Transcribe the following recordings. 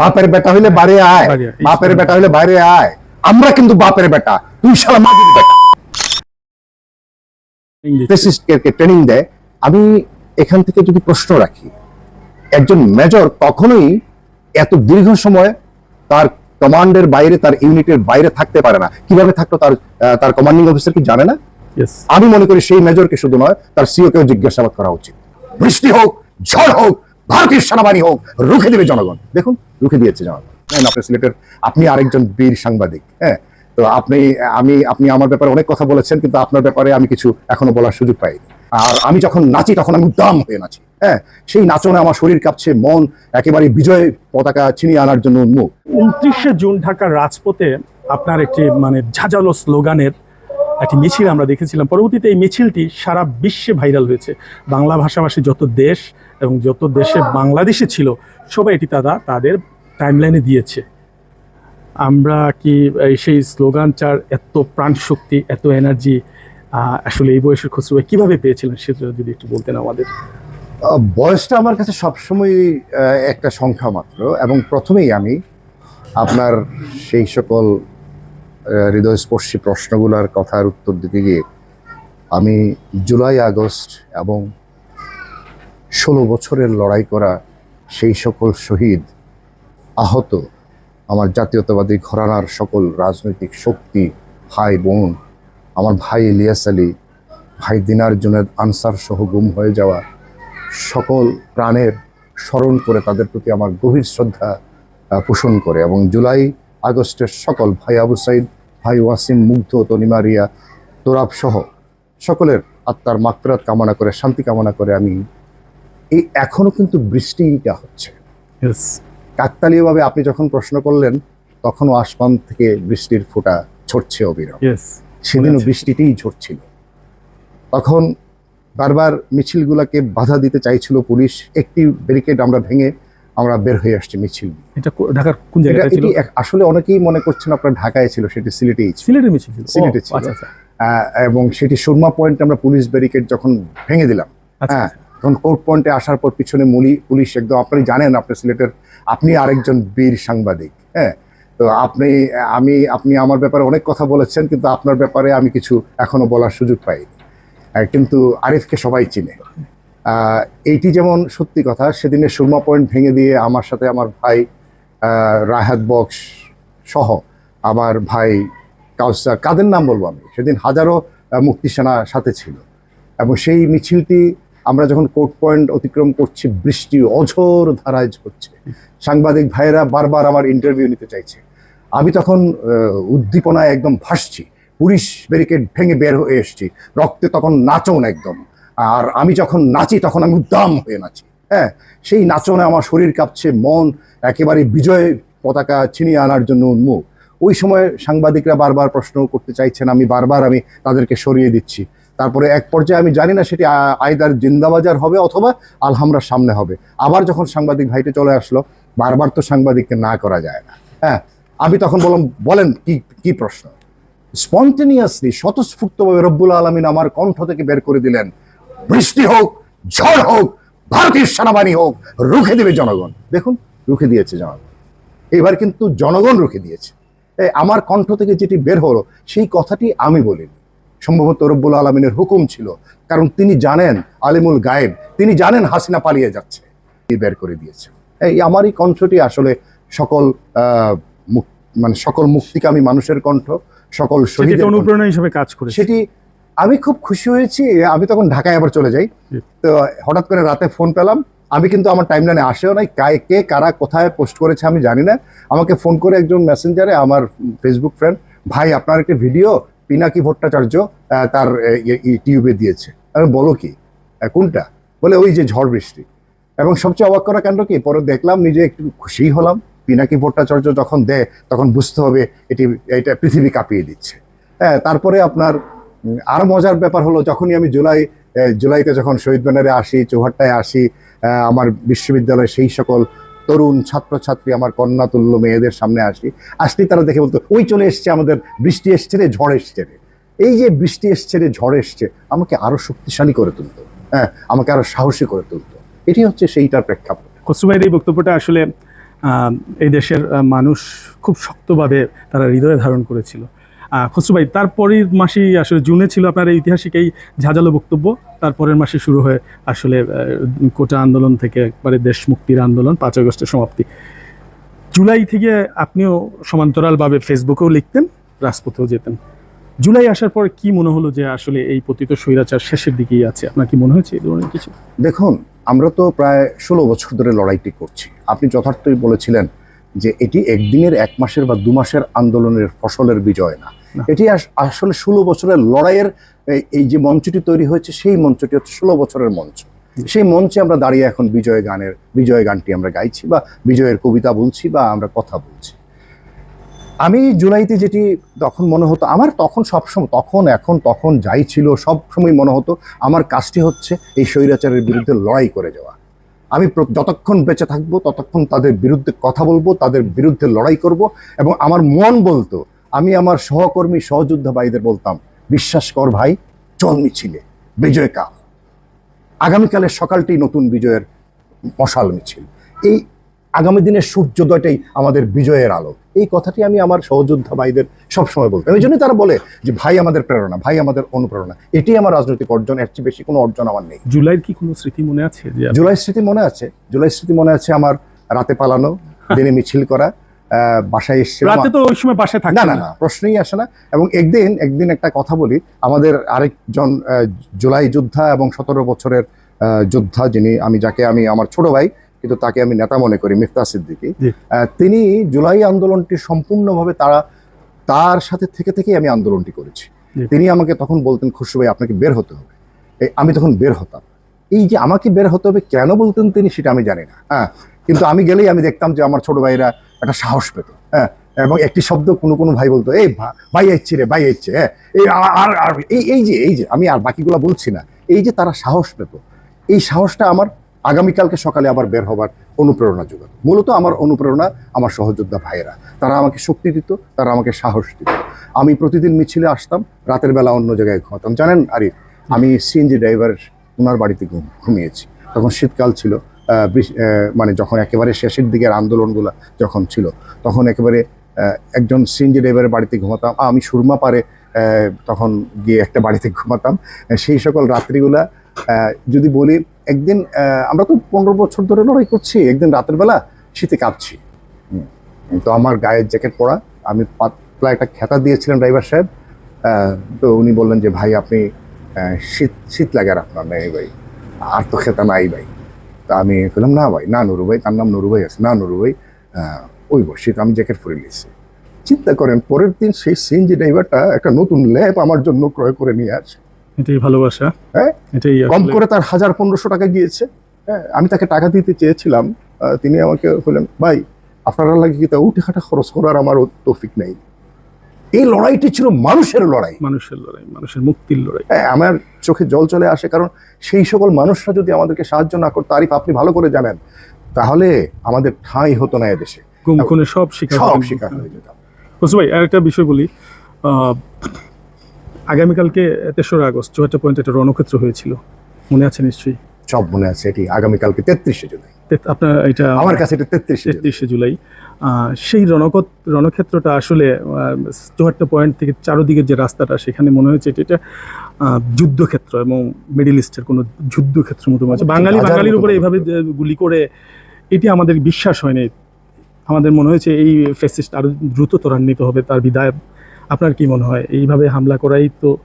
বাপের বেটা হইলে বাইরে আয়। বাপের বেটা হইলে বাইরে আয়। আমরা কিন্তু বাপের বেটা। তুই শালা মাঝির বেটা। ফেসিস্টকে ট্রেনিং দেয়। আমি এখান থেকে যদি প্রশ্ন রাখি একজন মেজর কখনোই এত দীর্ঘ সময় তার কমান্ডের বাইরে তার ইউনিটের বাইরে থাকতে পারে না। কীভাবে থাকতো তার তার কমান্ডিং অফিসার কি জানে না? আমি মনে করি সেই মেজরকে শুধু নয় তার সিও কেও জিজ্ঞাসাবাদ করা উচিত। বৃষ্টি হোক ঝড় হোক ভারতীয় সেনাবাহিনী হোক রুখে দেবে জনগণ। দেখুন রুখে দিয়েছে জনগণ। হ্যাঁ, সিলেটের আপনি আরেকজন বীর সাংবাদিক হ্যাঁ? তো আপনি আমি আপনি আমার ব্যাপারে অনেক কথা বলেছেন কিন্তু আপনার ব্যাপারে আমি কিছু এখনও বলার সুযোগ পাইনি। আর আমি যখন নাচি তখন আমি উদ্দাম হয়ে নাচি হ্যাঁ? সেই নাচনে আমার শরীর কাঁপছে মন একেবারে বিজয় পতাকা ছিনিয়ে আনার জন্য উন্মুখ উনত্রিশে জুন ঢাকার রাজপথে আপনার একটি মানে ঝাঁঝালো স্লোগানের একটি মিছিল আমরা দেখেছিলাম। পরবর্তীতে এই মিছিলটি সারা বিশ্বে ভাইরাল হয়েছে। বাংলা ভাষাভাষী যত দেশ এবং যত দেশে বাংলাদেশে ছিল সবাই এটি তারা তাদের টাইমলাইনে দিয়েছে। আমরা কি এই সেই স্লোগানটার এত প্রাণশক্তি এত এনার্জি আসলে এই বয়সের ভাই কীভাবে পেয়েছিলেন সেটা যদি একটু বলতেন আমাদের। বয়সটা আমার কাছে সবসময় একটা সংখ্যা মাত্র এবং প্রথমেই আমি আপনার সেই সকল হৃদয়স্পর্শী প্রশ্নগুলোর কথার উত্তর দিতে গিয়ে আমি জুলাই, আগস্ট এবং ষোলো বছরের লড়াই করা সেই সকল শহীদ আহত আমার জাতীয়তাবাদী ঘরানার সকল রাজনৈতিক শক্তি, ভাই বোন, আমার ভাই ইলিয়াস আলী, ভাই দিনার জুনেদ আনসার সহ গুম হয়ে যাওয়া সকল প্রাণের স্মরণ করে তাদের প্রতি আমার গভীর শ্রদ্ধা পোষণ করে এবং জুলাই আগস্টের সকল ভাই আবু সাইদ ভাই ওয়াসিম মুগ্ধ তনিমারিয়া তোরাব সহ সকলের আত্মার মাকফিরাত কামনা করে শান্তি কামনা করে আমি এই এখনও কিন্তু বৃষ্টিটা হচ্ছে। কাকতালীয়ভাবে আপনি যখন প্রশ্ন করলেন তখনও আসমান থেকে বৃষ্টির ফোঁটা ছড়ছে অবিরাম। সেদিনও। বৃষ্টিতেই ঝরছিল। তখন বারবার মিছিলগুলোকে বাধা দিতে চাইছিল পুলিশ একটি ব্যারিকেড আমরা ভেঙে আমরা বের হয়ে আসছি মিছিল এটা ঢাকার কোন এটা জায়গাটা ছিল আসলে অনেকেই মনে করছেন আপনার ঢাকায় ছিল সেটি সিলেটেই ছিল। সিলেটের মিছিল ছিল। সিলেটে ছিল। আচ্ছা আচ্ছা। এবং সেটি সুরমা পয়েন্ট আমরা পুলিশ ব্যারিকেড যখন ভেঙে দিলাম আচ্ছা হ্যাঁ তখন কোর্ট পয়েন্টে আসার পর পিছনে মুলি পুলিশ একদম আপনি জানেন আপনি সিলেটের আপনি আরেকজন বীর সাংবাদিক হ্যাঁ। তো আপনি আমি আপনি আমার ব্যাপারে অনেক কথা বলেছেন কিন্তু আপনার ব্যাপারে আমি কিছু এখনও বলার সুযোগ পাইনি। কিন্তু আরিফকে সবাই চিনে। এইটি যেমন সত্যি কথা, সেদিনে সুরমা পয়েন্ট ভেঙে দিয়ে আমার সাথে আমার ভাই রাহাত বক্স সহ আমার ভাই কাউসার, কাদের নাম বলব আমি? সেদিন হাজারো মুক্তি সেনা সাথে ছিল। এবং সেই মিছিলটি আমরা যখন কোর্ট পয়েন্ট অতিক্রম করছি, বৃষ্টি অঝোর ধারায় ঝরছে। সাংবাদিক ভাইয়েরা বারবার আমার ইন্টারভিউ নিতে চাইছে। আমি তখন উদ্দীপনায় একদম ভাসছি। পুলিশ ব্যারিকেড ভেঙে বের হয়ে এসেছি। রক্তে তখন নাচন একদম। আর আমি যখন নাচি, তখন আমি উদ্দাম হয়ে নাচি। হ্যাঁ সেই নাচনে আমার শরীর কাঁপছে, মন একেবারে বিজয় পতাকা ছিনিয়ে আনার জন্য উন্মুখ। ওই সময় সাংবাদিকরা বারবার প্রশ্ন করতে চাইছেন, আমি বারবার আমি তাদেরকে সরিয়ে দিচ্ছি। তারপরে এক পর্যায়ে আমি জানি না সেটি আ- আইদার জিন্দাবাজার হবে অথবা আলহামরার সামনে হবে। আবার যখন সাংবাদিক ভাইটে চলে আসলো, বারবার তো সাংবাদিককে না করা যায় না। হ্যাঁ আমি তখন বললাম, বলেন কি কি প্রশ্ন? স্পন্টেনিয়াসলি, স্বতঃস্ফূর্তভাবে রব্বুল আলমিন আমার কণ্ঠ থেকে বের করে দিলেন। বৃষ্টি হোক ঝড় হোক ভারতীয় সেনাবাহিনী হোক রুখে দেবে জনগণ। দেখুন রুখে দিয়েছে জনগণ। এবার কিন্তু জনগণ রুখে দিয়েছে। আমার কণ্ঠ থেকে যেটি বের হলো সেই কথাটি আমি বলিনি। সম্ভবত রব্বুল আলমিনের হুকুম ছিল কারণ তিনি জানেন আলিমুল গায়েব তিনি জানেন হাসিনা পালিয়ে যাচ্ছে বের করে দিয়েছে। এই আমার এই কণ্ঠটি আসলে সকল মানে সকল মুক্তিকামী মানুষের কণ্ঠ সকল সেটি শহীদের অনুপ্রেরণা হিসেবে কাজ করে সেটি আমি খুব খুশি হয়েছি আমি তখন ঢাকায় আবার চলে যাই। তো হঠাৎ করে রাতে ফোন পেলাম। আমি কিন্তু আমার টাইমলাইনে আসেও নাই কায়- কে কারা কোথায় পোস্ট করেছে আমি জানি না। আমাকে ফোন করে একজন মেসেঞ্জারে আমার ফেসবুক ফ্রেন্ড ভাই আপনার একটি ভিডিও পিনাকি ভট্টাচার্য তার ইউটিউবে দিয়েছে। আমি বলো কি? কোনটা? বলে ওই যে ঝড় বৃষ্টি। এবং সবচেয়ে অবাক করা কাণ্ড কি? পরে দেখলাম নিজে একটু খুশি হলাম। পিনাকি ভট্টাচার্য যখন দেয় তখন বুঝতে হবে এটি এটা পৃথিবী কাঁপিয়ে দিচ্ছে। হ্যাঁ তারপরে আপনার আরও মজার ব্যাপার হলো যখনই আমি জুলাই জুলাইতে যখন শহীদ ব্যানারে আসি, চৌহাট্টায় আসি আমার বিশ্ববিদ্যালয়ের সেই সকল তরুণ ছাত্রছাত্রী, আমার কন্যাতুল্য মেয়েদের সামনে আসি আসলেই তারা দেখে বলতো, ওই চলে এসছে আমাদের, বৃষ্টি এসছে রে, ঝড় এসছে রে। এই যে বৃষ্টি এসছে রে, ঝড় এসছে, আমাকে আরও শক্তিশালী করে তুলতো হ্যাঁ আমাকে আরও সাহসী করে তুলতো। এটি হচ্ছে সেইটার প্রেক্ষাপট। খসরু এই বক্তব্যটা আসলে এই দেশের মানুষ খুব শক্তভাবে তারা হৃদয়ে ধারণ করেছিল। খসরু ভাই, তারপরের মাসেই আসলে জুনে ছিল আপনার এই ঐতিহাসিক এই ঝাঁঝালো বক্তব্য, তারপরের মাসে শুরু হয়ে আসলে কোটা আন্দোলন থেকে একবারে দেশ মুক্তির আন্দোলন, পাঁচ আগস্টের সমাপ্তি। জুলাই থেকে আপনিও সমান্তরালভাবে ফেসবুকেও লিখতেন, রাজপথেও যেতেন। জুলাই আসার পর কি মনে হলো যে আসলে এই পতিত স্বৈরাচার শেষের দিকেই আছে? আপনার কি মনে হয়েছে এই ধরনের কিছু? দেখুন, আমরা তো প্রায় ষোলো বছর ধরে লড়াইটি করছি। আপনি যথার্থই বলেছিলেন যে এটি একদিনের, এক মাসের বা দু মাসের আন্দোলনের ফসলের বিজয় না। এটি আস- আসলে ষোলো বছরের লড়াইয়ের এই- যে মঞ্চটি তৈরি হয়েছে সেই মঞ্চটি হচ্ছে ষোলো বছরের মঞ্চ। সেই মঞ্চে আমরা দাঁড়িয়ে এখন বিজয় গানের বিজয় গানটি আমরা গাইছি বা বিজয়ের কবিতা বলছি বা আমরা কথা বলছি। আমি জুলাইতে যেটি তখন মনে হতো আমার তখন সবসময় তখন এখন তখন যাই ছিল সব সময় মনে হতো আমার কাজটি হচ্ছে এই স্বৈরাচারের বিরুদ্ধে লড়াই করে যাওয়া। আমি যতক্ষণ বেঁচে থাকব ততক্ষণ তাদের বিরুদ্ধে কথা বলব তাদের বিরুদ্ধে লড়াই করব এবং আমার মন বলতো আমি আমার সহকর্মী সহযোদ্ধা ভাইদের বলতাম বিশ্বাস কর ভাই চল মিছিলে বিজয় কাল। আগামীকালের সকালটি নতুন বিজয়ের মশাল মিছিল। এই আগামী দিনের সূর্যোদয়টাই আমাদের বিজয়ের আলো। এই কথাটি আমি আমার সহযোদ্ধা ভাইদের সবসময় বলতাম। এই জন্যই তারা বলে যে ভাই আমাদের প্রেরণা ভাই আমাদের অনুপ্রেরণা। এটি আমার রাজনৈতিক অর্জন এর চেয়ে বেশি কোনো অর্জন আমার নেই। জুলাইয়ের কি কোনো স্মৃতি মনে আছে জুলাই স্মৃতি মনে আছে। জুলাই স্মৃতি মনে আছে আমার রাতে পালানো দিনে মিছিল করা বাসায় এসছে। রাতে তো ওই সময় বাসায় না না না প্রশ্নই আসে না। এবং একদিন একদিন একটা কথা বলি আমাদের আরেকজন জুলাই যোদ্ধা এবং সতেরো বছরের যোদ্ধা যিনি আমি যাকে আমি আমার ছোট ভাই কিন্তু তাকে আমি নেতা মনে করি মিফতা সিদ্দিকি। তিনি জুলাই আন্দোলনটি সম্পূর্ণভাবে তারা তার সাথে থেকে থেকেই আমি আন্দোলনটি করেছি। তিনি আমাকে তখন বলতেন খুশু ভাই আপনাকে বের হতে হবে। আমি তখন বের হতাম। এই যে আমাকে বের হতে হবে কেন বলতেন তিনি সেটা আমি জানি না। হ্যাঁ কিন্তু আমি গেলেই আমি দেখতাম যে আমার ছোট ভাইরা একটা সাহস পেত হ্যাঁ? এবং একটি শব্দ কোনো কোনো ভাই বলতো, এই ভাই এসছি রে, ভাই এসছে হ্যাঁ? এই আর- আর এই এই যে এই যে, আমি আর বাকিগুলো বলছি না। এই যে তারা সাহস পেত, এই সাহসটা আমার আগামীকালকে সকালে আবার বের হবার অনুপ্রেরণা যোগাতো। মূলত আমার অনুপ্রেরণা আমার সহযোদ্ধা ভাইয়েরা। তারা আমাকে শক্তি দিত, তারা আমাকে সাহস দিত। আমি প্রতিদিন মিছিলে আসতাম, রাতের বেলা অন্য জায়গায় ঘুমাতাম। জানেন আরিফ, আমি সিএনজি ড্রাইভার ওনার বাড়িতে ঘুমিয়েছি। তখন শীতকাল ছিল মানে যখন একেবারে শেষের দিকের আন্দোলনগুলো যখন ছিল, তখন একেবারে একজন সিএনজি ড্রাইভারের বাড়িতে ঘুমাতাম। আমি সুরমা পারে তখন গিয়ে একটা বাড়িতে ঘুমাতাম। সেই সকল রাত্রিগুলা যদি বলি, একদিন আমরা তো পনেরো বছর ধরে লড়াই করছি, একদিন রাতের বেলা শীতে কাঁপছি তো আমার গায়ের জ্যাকেট পরা, আমি পাতলা একটা খেতা দিয়েছিলেন ড্রাইভার সাহেব। তো উনি বললেন যে, ভাই, আপনি শীত শীত লাগে আর আপনার নেই ভাই। আর তো খেতা নাই ভাই। তা আমি বললাম না ভাই না নুরু ভাই তার নাম নুরু ভাই আছে না নুরু ভাই ওই শীত আমি জ্যাকেট পরে নিয়েছি। চিন্তা করেন পরের দিন সেই সিএনজি ড্রাইভারটা একটা নতুন ল্যাব আমার জন্য ক্রয় করে নিয়ে আসে। এটাই ভালোবাসা। হ্যাঁ? এটাই কম করে তার হাজার পনেরোশো টাকা গিয়েছে। হ্যাঁ আমি তাকে টাকা দিতে চেয়েছিলাম তিনি আমাকে বললেন ভাই আপনারা লাগে কি তা উঠে খাটা খরচ করার আমার তৌফিক নেই। এই লড়াইটি ছিল মানুষের লড়াই। মানুষের লড়াই মানুষের মুক্তির লড়াই। হ্যাঁ আমার চোখে জল চলে আসে কারণ সেই সকল মানুষরা যদি আমাদেরকে সাহায্য না করতো আরিফ আপনি ভালো করে জানেন তাহলে আমাদের ঠাঁই হতো না এদেশে। গুম খুনে সব শিকার সব শিকার হয়ে যেতাম। ভাই আর একটা বিষয় বলি আগামীকালকে তেসরা আগস্ট চুয়াত্তর পয়েন্ট একটা রণক্ষেত্র হয়েছিল। মনে আছে নিশ্চয়ই? সব মনে আছে এটি আগামীকালকে তেত্রিশে জুলাই। আপনার এটা আমার কাছে এটা তেত্রিশে জুলাই। তেত্রিশে জুলাই। সেই রণকত রণক্ষেত্রটা আসলে চুয়াত্তর পয়েন্ট থেকে চারোদিকের যে রাস্তাটা সেখানে মনে হয়েছে এটা- যুদ্ধক্ষেত্র এবং মিডিল ইস্টের কোনো যুদ্ধক্ষেত্র মতো হচ্ছে। বাঙালি বাঙালির উপরে এইভাবে গুলি করে এটি আমাদের বিশ্বাস হয়নি আমাদের মনে হয়েছে এই ফেসিস্ট আরও দ্রুত ত্বরান্বিত হবে তার বিদায়। আপনার কি মনে হয়? এইভাবে হামলা করাই তো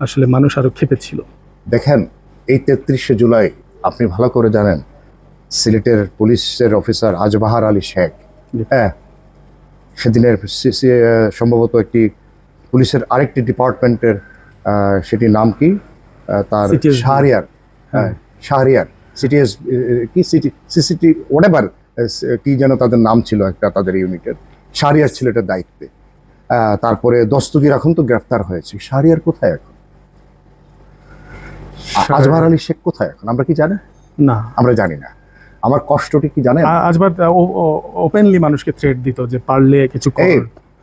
আসলে মানুষ আরও খেপেছিল দেখেন এই তেত্রিশে জুলাই আপনি ভালো করে জানেন সিলেটের পুলিশের অফিসার আজবাহার আলী শেখ। হ্যাঁ সেদিনের সম্ভবত একটি পুলিশের আরেকটি ডিপার্টমেন্টের সেটির নাম কি? তার শাহরিয়ার। হ্যাঁ। শাহরিয়ার। সিটিএস কি সিটি সিসিটি ওয়াটেভার কি যেন তাদের নাম ছিল একটা তাদের ইউনিটের। শাহরিয়ার ছিল এটার দায়িত্বে। তারপরে দস্তগির এখন তো গ্রেফতার হয়েছে। শাহরিয়ার কোথায় এখন? আজবার আলী শেখ কোথায় এখন? আমরা কি জানি না। আমরা জানি না। আমার কষ্টটি কি জানেন? আজবার ওপেনলি মানুষকে থ্রেট দিত যে পারলে কিছু কর।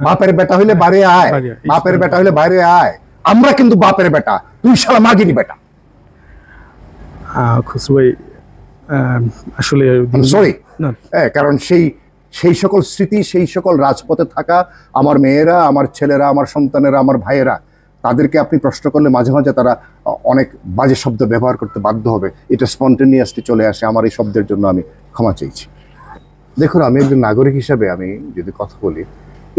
বাপের বেটা হইলে বাইরে আয়। বাপের বেটা হইলে বাইরে আয়। আমরা কিন্তু বাপের বেটা তুই শালা মাগিরি বেটা। আহ, আসলে সরি হ্যাঁ কারণ সেই সেই সকল স্মৃতি সেই সকল রাজপথে থাকা আমার মেয়েরা আমার ছেলেরা আমার সন্তানেরা আমার ভাইয়েরা তাদেরকে আপনি প্রশ্ন করলে মাঝে মাঝে তারা অনেক বাজে শব্দ ব্যবহার করতে বাধ্য হবে। এটা স্পন্টেনিয়াসলি চলে আসে। আমার এই শব্দের জন্য আমি ক্ষমা চাইছি। দেখুন আমি একজন নাগরিক হিসাবে আমি যদি কথা বলি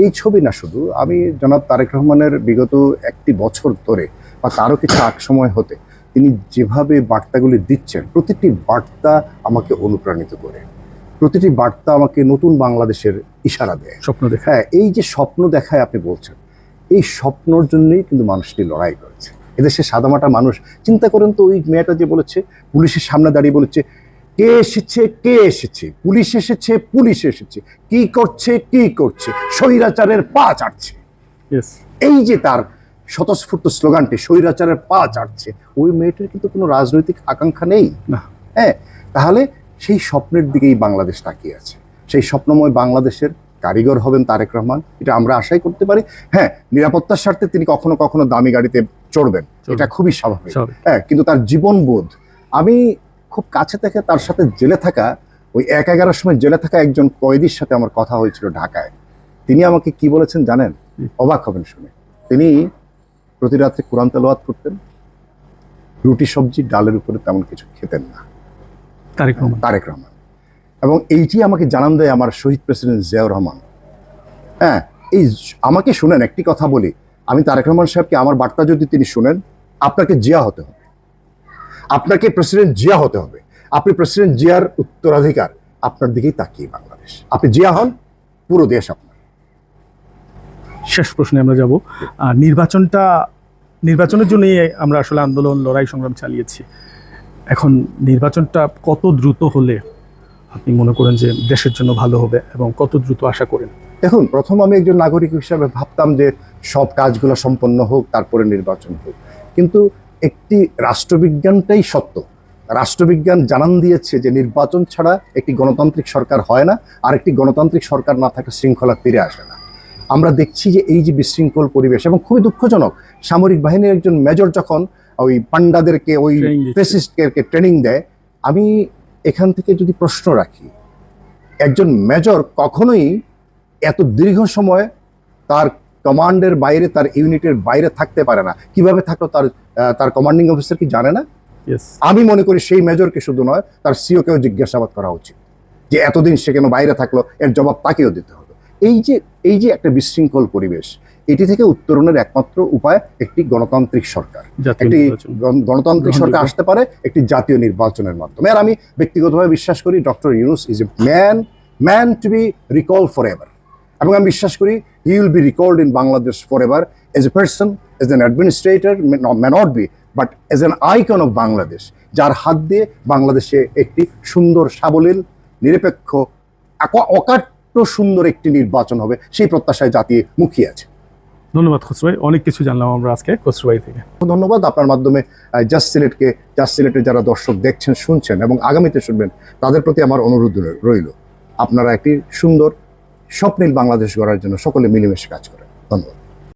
এই ছবি না শুধু আমি জনাব তারেক রহমানের বিগত একটি বছর ধরে বা তারও কিছু আগ সময় হতে তিনি যেভাবে বার্তাগুলি দিচ্ছেন প্রতিটি বার্তা আমাকে অনুপ্রাণিত করে। প্রতিটি বার্তা আমাকে নতুন বাংলাদেশের ইশারা দেয়। স্বপ্ন দেখা হ্যাঁ এই যে স্বপ্ন দেখায় আপনি বলছেন এই স্বপ্নর জন্যই কিন্তু মানুষটি লড়াই করেছে। এদেশে সাদামাটা মানুষ চিন্তা করেন তো ওই মেয়েটা যে বলেছে পুলিশের সামনে দাঁড়িয়ে বলেছে কে এসেছে কে এসেছে পুলিশ এসেছে পুলিশ এসেছে কি করছে কি করছে স্বৈরাচারের পা চাটছে। এই যে তার স্বতঃস্ফূর্ত স্লোগানটি স্বৈরাচারের পা চাটছে ওই মেয়েটির কিন্তু কোনো রাজনৈতিক আকাঙ্ক্ষা নেই। না। হ্যাঁ তাহলে সেই স্বপ্নের দিকেই বাংলাদেশ তাকিয়ে আছে। সেই স্বপ্নময় বাংলাদেশের কারিগর হবেন তারেক রহমান এটা আমরা আশাই করতে পারি। হ্যাঁ নিরাপত্তার স্বার্থে তিনি কখনো কখনো দামি গাড়িতে চড়বেন। এটা খুবই স্বাভাবিক। হ্যাঁ কিন্তু তার জীবনবোধ আমি খুব কাছে থেকে তার সাথে জেলে থাকা ওই এক এগারোর সময় জেলে থাকা একজন কয়েদির সাথে আমার কথা হয়েছিল ঢাকায়। তিনি আমাকে কি বলেছেন জানেন? অবাক হবেন শুনে। তিনি প্রতি রাত্রে কোরআন তেলাওয়াত করতেন রুটি সবজি ডালের উপরে তেমন কিছু খেতেন না। তারেক রহমান। তারেক রহমান। এবং এইটি আমাকে জানান দেয় আমার শহীদ প্রেসিডেন্ট জিয়াউর রহমান। হ্যাঁ এই আমাকে শুনেন, একটি কথা বলি। আমি তারেক রহমান সাহেবকে আমার বার্তা যদি তিনি শুনেন, আপনাকে জিয়া হতে হবে। আপনাকে প্রেসিডেন্ট জিয়া হতে হবে। আপনি প্রেসিডেন্ট জিয়ার উত্তরাধিকার আপনার দিকেই তাকিয়ে বাংলাদেশ। আপনি জিয়া হন, পুরো দেশ আপনার। শেষ প্রশ্নে আমরা যাব। নির্বাচনটা, নির্বাচনের জন্যই আমরা আসলে আন্দোলন, লড়াই সংগ্রাম চালিয়েছি। এখন নির্বাচনটা কত দ্রুত হলে আপনি মনে করেন যে দেশের জন্য ভালো হবে এবং কত দ্রুত আশা করেন? দেখুন প্রথম আমি একজন নাগরিক হিসাবে ভাবতাম যে সব কাজগুলো সম্পন্ন হোক তারপরে নির্বাচন হোক। কিন্তু একটি রাষ্ট্রবিজ্ঞানটাই সত্য। রাষ্ট্রবিজ্ঞান জানান দিয়েছে যে নির্বাচন ছাড়া একটি গণতান্ত্রিক সরকার হয় না আর একটি গণতান্ত্রিক সরকার না থাকলে শৃঙ্খলা ফিরে আসে না। আমরা দেখছি যে এই যে বিশৃঙ্খল পরিবেশ এবং খুবই দুঃখজনক সামরিক বাহিনীর একজন মেজর যখন ওই পান্ডাদেরকে ওই ফেসিস্টকে ট্রেনিং দেয় আমি এখান থেকে যদি প্রশ্ন রাখি একজন মেজর কখনোই এত দীর্ঘ সময় তার কমান্ডের বাইরে তার ইউনিটের বাইরে থাকতে পারে না। কীভাবে থাকল তার তার কমান্ডিং অফিসার কি জানে না? আমি মনে করি সেই মেজরকে শুধু নয় তার সিওকেও জিজ্ঞাসাবাদ করা উচিত। যে এতদিন সে কেন বাইরে থাকল? এর জবাব তাকেও দিতে হবে। এই যে এই যে একটা বিশৃঙ্খল পরিবেশ এটি থেকে উত্তরণের একমাত্র উপায় একটি গণতান্ত্রিক সরকার। একটি গণতান্ত্রিক সরকার আসতে পারে একটি জাতীয় নির্বাচনের মাধ্যমে। আর আমি ব্যক্তিগতভাবে বিশ্বাস করি doctor Yunus is a man man to be recall forever এবং আমি বিশ্বাস করি he will be recalled in Bangladesh forever as a person as an administrator may not be but as an icon of Bangladesh যার হাত দিয়ে বাংলাদেশে একটি সুন্দর সাবলীল নিরপেক্ষ অকাট্য সুন্দর একটি নির্বাচন হবে সেই প্রত্যাশায় জাতি মুখিয়ে আছে। ধন্যবাদ খসরু ভাই অনেক কিছু জানলাম আমরা আজকে খসরু ভাই থেকে। ধন্যবাদ আপনার মাধ্যমে জাস্ট সিলেটকে জাস্ট সিলেটের যারা দর্শক দেখছেন শুনছেন এবং আগামীতে শুনবেন তাদের প্রতি আমার অনুরোধ রইল আপনারা একটি সুন্দর স্বপ্নীল বাংলাদেশ গড়ার জন্য সকলে মিলেমিশে কাজ করেন। ধন্যবাদ।